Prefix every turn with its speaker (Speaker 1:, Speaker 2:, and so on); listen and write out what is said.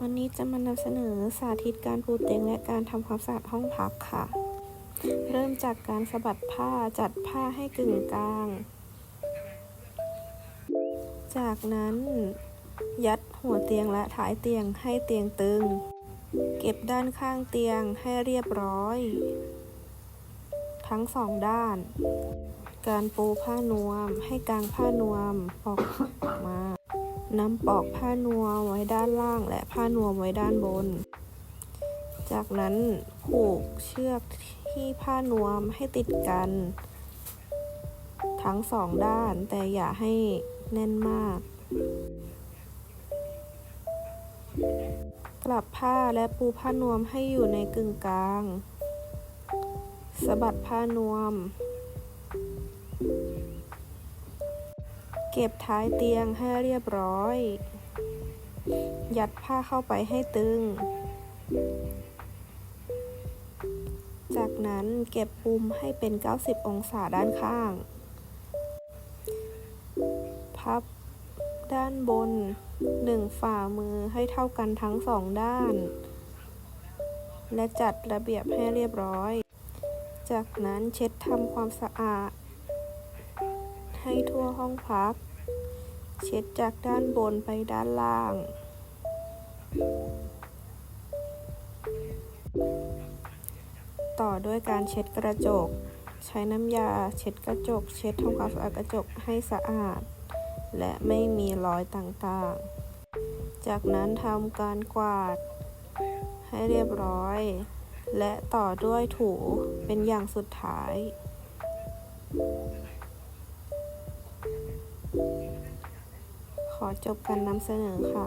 Speaker 1: วันนี้จะมานำเสนอสาธิตการปูเตียงและการทำความสะอาดห้องพักค่ะ เริ่มจากการสะบัดผ้าจัดผ้าให้กึ่งกลาง จากนั้นยัดหัวเตียงและท้ายเตียงให้เตียงตึง เก็บด้านข้างเตียงให้เรียบร้อย ทั้งสองด้าน การปูผ้านวมให้กางผ้านวมออก นำปอกผ้านวมไว้ด้านล่างและผ้านวมไว้ด้านบน จากนั้นผูกเชือกที่ผ้านวมให้ติดกัน ทั้งสองด้านแต่อย่าให้แน่นมาก กลับผ้าและปูผ้านวมให้อยู่ในกึ่งกลางสะบัดผ้านวม เก็บท้ายเตียงให้เรียบร้อย ยัดผ้าเข้าไปให้ตึง จากนั้นเก็บปุ่มให้เป็น 90 องศาด้านข้าง พับด้านบนหนึ่งฝ่ามือให้เท่ากันทั้งสองด้าน และจัดระเบียบให้เรียบร้อย จากนั้นเช็ดทำความสะอาด ให้ทั่วห้องพัก เช็ดจากด้านบนไปด้านล่าง ต่อด้วยการเช็ดกระจก ใช้น้ำยาเช็ดกระจก เช็ดทำความสะอาดกระจกให้สะอาด และไม่มีรอยต่างๆ จากนั้นทำการกวาด ให้เรียบร้อย และต่อด้วยถูเป็นอย่างสุดท้าย ขอจบการนำเสนอค่ะ